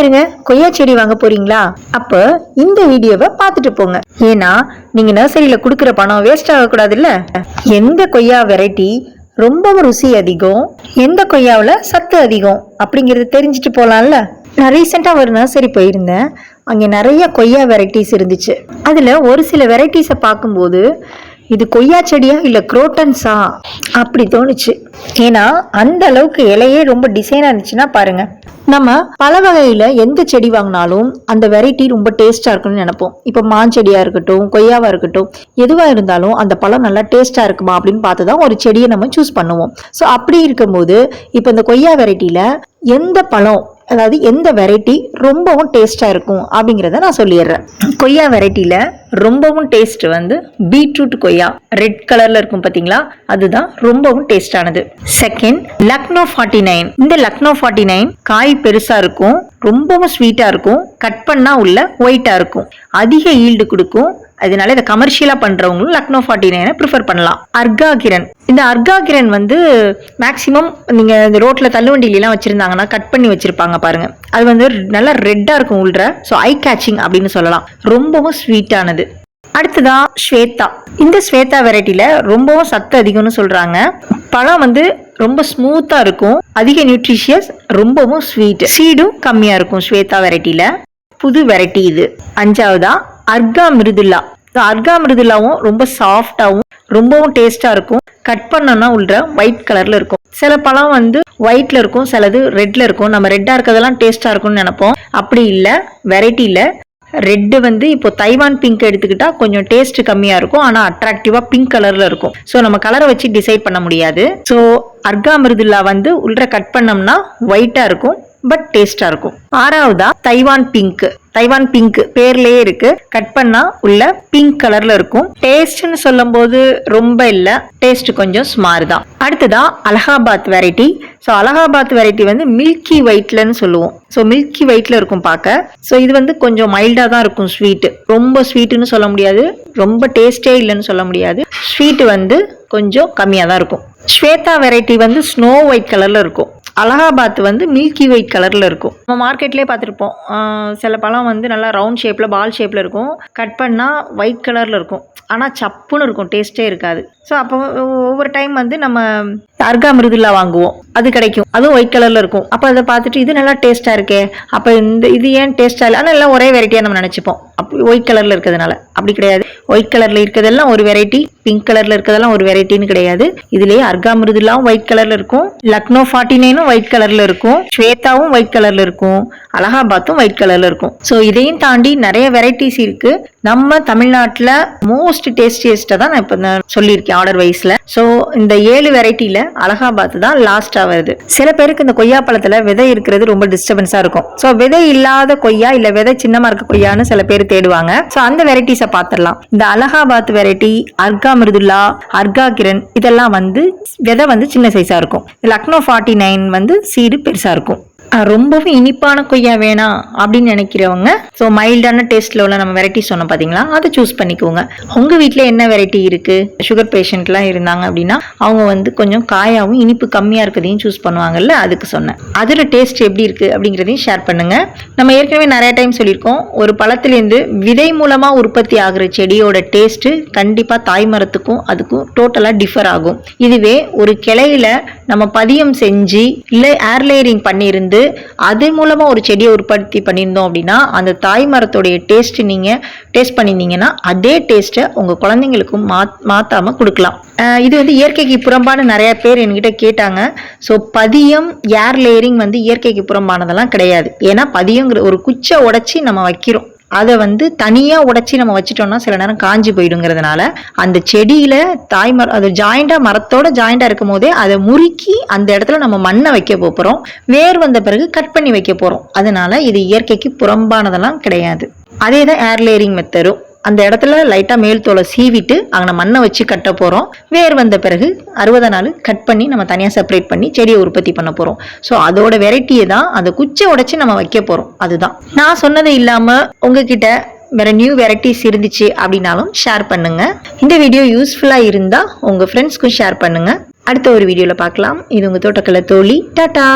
இருங்க இருங்க கொய்யா செடி வாங்க போறீங்களா? அப்ப இந்த வீடியோவை பார்த்துட்டு போங்க. ஏன்னா நீங்க நர்சரியில கொடுக்குற பணம் வேஸ்ட் ஆகக்கூடாதுல்ல? எந்த கொய்யா வெரைட்டி ரொம்பவும் ருசி அதிகம் எந்த கொய்யாவில் சத்து அதிகம் அப்படிங்கிறது தெரிஞ்சுட்டு போகலாம்ல நான் ரீசெண்டாக ஒரு நர்சரி போயிருந்தேன். அங்கே நிறைய கொய்யா வெரைட்டிஸ் இருந்துச்சு. அதில் ஒரு சில வெரைட்டிஸை பார்க்கும்போது இது கொய்யா செடியா இல்லை குரோட்டன்ஸா? அப்படி தோணுச்சு. ஏன்னா அந்த அளவுக்கு இலையே ரொம்ப டிசைனாக இருந்துச்சுன்னா பாருங்கள் நம்ம பல வகையில் எந்த செடி வாங்கினாலும் அந்த வெரைட்டி ரொம்ப டேஸ்ட்டாக இருக்கும்னு நினைப்போம். இப்போ மாஞ்செடியாக இருக்கட்டும் கொய்யாவாக இருக்கட்டும் எதுவாக இருந்தாலும் அந்த பழம் நல்லா டேஸ்ட்டாக இருக்குமா அப்படின்னு பார்த்து தான் ஒரு செடியை நம்ம சூஸ் பண்ணுவோம். ஸோ அப்படி இருக்கும்போது இப்போ இந்த கொய்யா வெரைட்டியில் எந்த பழம் அதாவது எந்த வெரைட்டி ரொம்பவும் டேஸ்ட்டாக இருக்கும் அப்படிங்கிறத நான் சொல்லிடுறேன். கொய்யா வெரைட்டியில் ரொம்பவும் டேஸ்ட் வந்து பீட்ரூட் கொய்யா. ரெட் கலரில் இருக்கும் பார்த்தீங்களா அதுதான் ரொம்பவும் டேஸ்டானது செகண்ட் லக்னோ ஃபார்ட்டி நைன் இந்த லக்னோ ஃபார்ட்டி நைன் காய் பெருசாக இருக்கும் ரொம்பவும் ஸ்வீட்டாக இருக்கும் கட் பண்ணால் உள்ள ஒயிட்டாக இருக்கும். அதிக ஈல்டு கொடுக்கும் அதனால இதை கமர்ஷியலாக பண்ணுறவங்களும் லக்னோ ஃபார்ட்டி நைனை ப்ரிஃபர் பண்ணலாம். அர்கா கிரண். இந்த அர்கா கிரண் வந்து மேக்ஸிமம் நீங்கள் இந்த ரோட்டில் தள்ளுவண்டியிலாம் வச்சுருந்தாங்கன்னா கட் பண்ணி வச்சுருப்பாங்க பாருங்க. அது வந்து நல்லா ரெட்டாக இருக்கும் உள்ள. ஸோ ஐ கேச்சிங் அப்படின்னு சொல்லலாம். ரொம்பவும் ஸ்வீட்டானது அடுத்ததா ஸ்வேதா. இந்த ஸ்வேதா வெரைட்டியில் ரொம்பவும் சத்து அதிகம்னு சொல்கிறாங்க பழம் வந்து ரொம்ப ஸ்மூத்தாக இருக்கும். அதிக நியூட்ரிஷியஸ் ரொம்பவும் ஸ்வீட் சீடும் கம்மியாக இருக்கும் ஸ்வேதா வெரைட்டியில் புது வெரைட்டி இது. அஞ்சாவதா அர்கா மிருதுல்லா அர்கா மிருதுல்லாவும் ரொம்ப சாஃப்டாகவும் ரொம்பவும் டேஸ்டாக இருக்கும். கட் பண்ணோம்னா உள்ள ஒயிட் கலரில் இருக்கும். சில பழம் வந்து ஒயிட்ல இருக்கும் சிலது ரெட்ல இருக்கும். நம்ம ரெட்டாக இருக்கிறதெல்லாம் டேஸ்ட்டாக இருக்கும்னு நினைப்போம். அப்படி இல்லை வெரைட்டி இல்லை. ரெட்டு வந்து இப்போ தைவான் பிங்க் எடுத்துக்கிட்டா கொஞ்சம் டேஸ்ட் கம்மியாக இருக்கும். ஆனால் அட்ராக்டிவாக பிங்க் கலரில் இருக்கும். ஸோ நம்ம கலரை வச்சு டிசைட் பண்ண முடியாது. ஸோ அர்கா மிருதுல்லா வந்து உள்ள கட் பண்ணோம்னா ஒயிட்டாக இருக்கும். பட் டேஸ்டா இருக்கும். ஆறாவதா? தைவான் பிங்க் தைவான் பிங்க் பேர்லயே இருக்கு. கட் பண்ணா உள்ள பிங்க் கலர்ல இருக்கும். டேஸ்ட்னு சொல்லும் போது ரொம்ப இல்ல. டேஸ்ட் கொஞ்சம் ஸ்மார் தான். அடுத்ததா Allahabad variety so Allahabad variety வந்து மில்கி ஒயிட்லன்னு சொல்லுவோம். ஸோ மில்கி ஒயிட்ல இருக்கும் பார்க்க. ஸோ இது வந்து கொஞ்சம் மைல்டா தான் இருக்கும் ஸ்வீட் ரொம்ப ஸ்வீட்டுன்னு சொல்ல முடியாது. ரொம்ப டேஸ்டே இல்லைன்னு சொல்ல முடியாது. ஸ்வீட் வந்து கொஞ்சம் கம்மியாக தான் இருக்கும். ஸ்வேதா வெரைட்டி வந்து ஸ்னோ ஒயிட் கலர்ல இருக்கும். அலகாபாத் வந்து மில்கி ஒயிட் கலரில் இருக்கும். நம்ம மார்க்கெட்லேயே பார்த்துருப்போம். சில பழம் வந்து நல்லா ரவுண்ட் ஷேப்பில் பால் ஷேப்பில் இருக்கும். கட் பண்ணால் ஒயிட் கலரில் இருக்கும். ஆனால் சப்புன்னு இருக்கும். டேஸ்ட்டே இருக்காது. ஸோ அப்போ ஒவ்வொரு டைம் வந்து நம்ம அர்கா மிருதுல்லா வாங்குவோம். அது கிடைக்கும். அதுவும் ஒயிட் கலரில் இருக்கும். அப்போ அதை பார்த்துட்டு இது நல்லா டேஸ்ட்டாக இருக்கே. அப்போ இந்த இது ஏன் டேஸ்ட்டாக இல்லை? ஆனால் எல்லாம் ஒரே வெரைட்டியாக நம்ம நினச்சிப்போம். ஒயிட் கலரில் இருக்கிறதுனால. அப்படி கிடையாது. ஒயிட் கலரில் இருக்கிறதெல்லாம் ஒரு வெரைட்டி பிங்க் கலரில் இருக்கிறதெல்லாம் ஒரு வெரைட்டின்னு கிடையாது. இதுலேயே அர்கா மிருதுலாவும் ஒயிட் கலரில் இருக்கும். லக்னோ ஃபார்ட்டி நைனும் ஒயிட் கலரில் இருக்கும். ஸ்வேதாவும் ஒயிட் கலரில் இருக்கும். அலகாபாத்தும் ஒயிட் கலரில் இருக்கும். ஸோ இதையும் தாண்டி நிறைய வெரைட்டிஸ் இருக்குது நம்ம தமிழ்நாட்டில் மோஸ்ட் டேஸ்டியஸ்ட்டை தான் நான் இப்போ சொல்லியிருக்கேன் ஆர்டர் வைஸில் ஸோ இந்த ஏழு வெரைட்டியில் அலகாபாத் தான் லாஸ்ட்டாக வருது. சில பேருக்கு இந்த கொய்யா பழத்தில் விதை இருக்கிறது ரொம்ப டிஸ்டர்பன்ஸாக இருக்கும். ஸோ விதை இல்லாத கொய்யா இல்லை விதை சின்னமாக இருக்க கொய்யான்னு சில பேர் தேடுவாங்க. ஸோ அந்த வெரைட்டிஸை பார்த்துடலாம் இந்த அலகாபாத் வெரைட்டி அர்கா மிருதுல்லா அர்கா கிரண் இதெல்லாம் வந்து விதை வந்து சின்ன சைஸாக இருக்கும். லக்னோ ஃபார்ட்டி நைன் வந்து சீடு பெருசாக இருக்கும். ரொம்பவும் இனிப்பான கொய்யா வேணாம் அப்படின்னு நினைக்கிறவங்க ஸோ மைல்டான டேஸ்ட்டில் உள்ள நம்ம வெரைட்டி சொன்னோம் பார்த்தீங்களா அதை சூஸ் பண்ணிக்கோங்க. உங்கள் வீட்டில் என்ன வெரைட்டி இருக்குது சுகர் பேஷண்ட்லாம் இருந்தாங்க அப்படின்னா அவங்க வந்து கொஞ்சம் காயாகவும் இனிப்பு கம்மியாக இருக்கிறதையும் சூஸ் பண்ணுவாங்கல்ல அதுக்கு சொன்னேன். அதோட டேஸ்ட் எப்படி இருக்குது அப்படிங்கிறதையும் ஷேர் பண்ணுங்கள் நம்ம ஏற்கனவே நிறைய டைம் சொல்லியிருக்கோம். ஒரு பழத்துலேருந்து விதை மூலமாக உற்பத்தி ஆகிற செடியோட டேஸ்ட்டு கண்டிப்பாக தாய்மரத்துக்கும் அதுக்கும் டோட்டலாக டிஃபர் ஆகும். இதுவே ஒரு கிளையில நம்ம பதியம் செஞ்சு இல்லை ஏர்லேயரிங் பண்ணியிருந்து அது மூலமாக ஒரு செடியை உற்பத்தி பண்ணியிருந்தோம் அப்படின்னா அந்த தாய் மரத்துடைய டேஸ்ட் நீங்கள் டேஸ்ட் பண்ணியிருந்தீங்கன்னா அதே டேஸ்ட்டை உங்கள் குழந்தைங்களுக்கும் மா மாற்றாமல் கொடுக்கலாம். இது வந்து இயற்கைக்கு புறம்பான நிறைய பேர் என்கிட்ட கேட்டாங்க. ஸோ பதியம் ஏர் லேயரிங் வந்து இயற்கைக்கு புறம்பானதெல்லாம் கிடையாது. ஏன்னா பதியங்கிற ஒரு குச்சை உடச்சி நம்ம வைக்கிறோம். அதை வந்து தனியாக உடச்சி நம்ம வச்சிட்டோம்னா சில நேரம் காஞ்சி போயிடுங்கிறதுனால அந்த செடியில் தாய் மரம் அது ஜாயிண்டாக மரத்தோட ஜாயிண்டாக இருக்கும் போதே அதை முறுக்கி அந்த இடத்துல நம்ம மண்ணை வைக்க போகிறோம் வேர் வந்த பிறகு கட் பண்ணி வைக்க போகிறோம் அதனால இது இயற்கைக்கு புறம்பானதெல்லாம் கிடையாது. அதே தான் ஏர் லேயரிங் அந்த இடத்துல லைட்டாக மேல் தோலை சீவிட்டு அங்கே மண்ணை வச்சு கட்ட போகிறோம் வேர் வந்த பிறகு அறுபது நாள் கட் பண்ணி நம்ம தனியாக செப்பரேட் பண்ணி செடியை உற்பத்தி பண்ண போகிறோம் ஸோ அதோட வெரைட்டியை தான் அந்த குச்சை உடச்சி நம்ம வைக்க போகிறோம் அதுதான். நான் சொன்னது இல்லாமல் உங்ககிட்ட வேற நியூ வெரைட்டிஸ் இருந்துச்சு அப்படின்னாலும் ஷேர் பண்ணுங்க. இந்த வீடியோ யூஸ்ஃபுல்லாக இருந்தால் உங்கள் ஃப்ரெண்ட்ஸ்க்கும் ஷேர் பண்ணுங்க. அடுத்த ஒரு வீடியோவில் பார்க்கலாம். இது உங்கள் தோட்டக்கலை தோழி. டாட்டா!